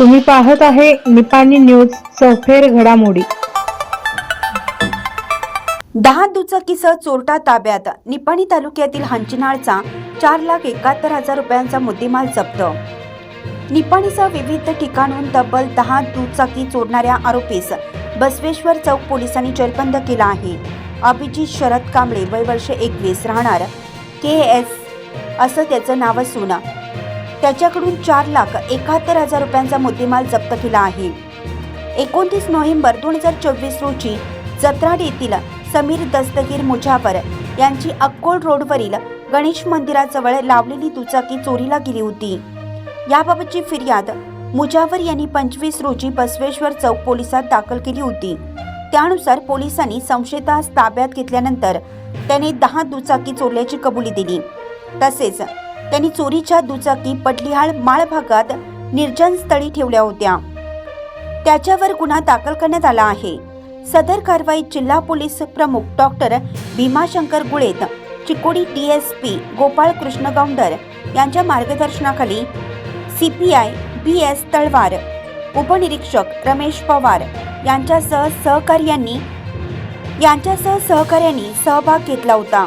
तुम्ही पाहत आहे निपाणी न्यूज चौफेर घडामोडी. दहा दुचाकीसह चोरटा ताब्यात. निपाणी तालुक्यातील हंचिनाळचा चार लाख एकाहत्तर हजार रुपयांचा मुद्देमाल जप्त. निपाणीसह विविध ठिकाणून तब्बल दहा दुचाकी चोरणाऱ्या आरोपीस बसवेश्वर चौक पोलिसांनी जेरबंद केला आहे. अभिजित शरद कांबळे वय वर्ष एकवीस राहणार. के एस असं त्याचं नाव असून त्याच्याकडून चार लाख एकाहत्तर हजार रुपयांचा मुद्देमाल जप्त केला आहे. एकोणतीस नोव्हेंबर दोन हजार चोवीस रोजी जत्राड येथील समीर दस्तगीर मुजाफर यांची अक्कोळ रोडवरील गणेश मंदिराजवळ लावलेली दुचाकी चोरीला गेली होती. याबाबतची फिर्याद मुजावर यांनी पंचवीस रोजी बसवेश्वर चौक पोलिसात दाखल केली होती. त्यानुसार पोलिसांनी संशयितास ताब्यात घेतल्यानंतर त्याने दहा दुचाकी चोरल्याची कबुली दिली. तसेच त्यांनी चोरीच्या दुचाकी पटलिहाळ माळ भागात निर्जन स्थळी ठेवल्या होत्या. त्याच्यावर गुन्हा दाखल करण्यात आला आहे. सदर कारवाई जिल्हा पोलीस प्रमुख doctor Bhimashankar Gulet Chikodi D S P Gopal Krishna Goundar यांच्या मार्गदर्शनाखाली C P I B S Talwar उपनिरीक्षक रमेश पवार यांच्यासह सहकार्यांनी यांच्यासह सहकार्यांनी सहभाग घेतला होता.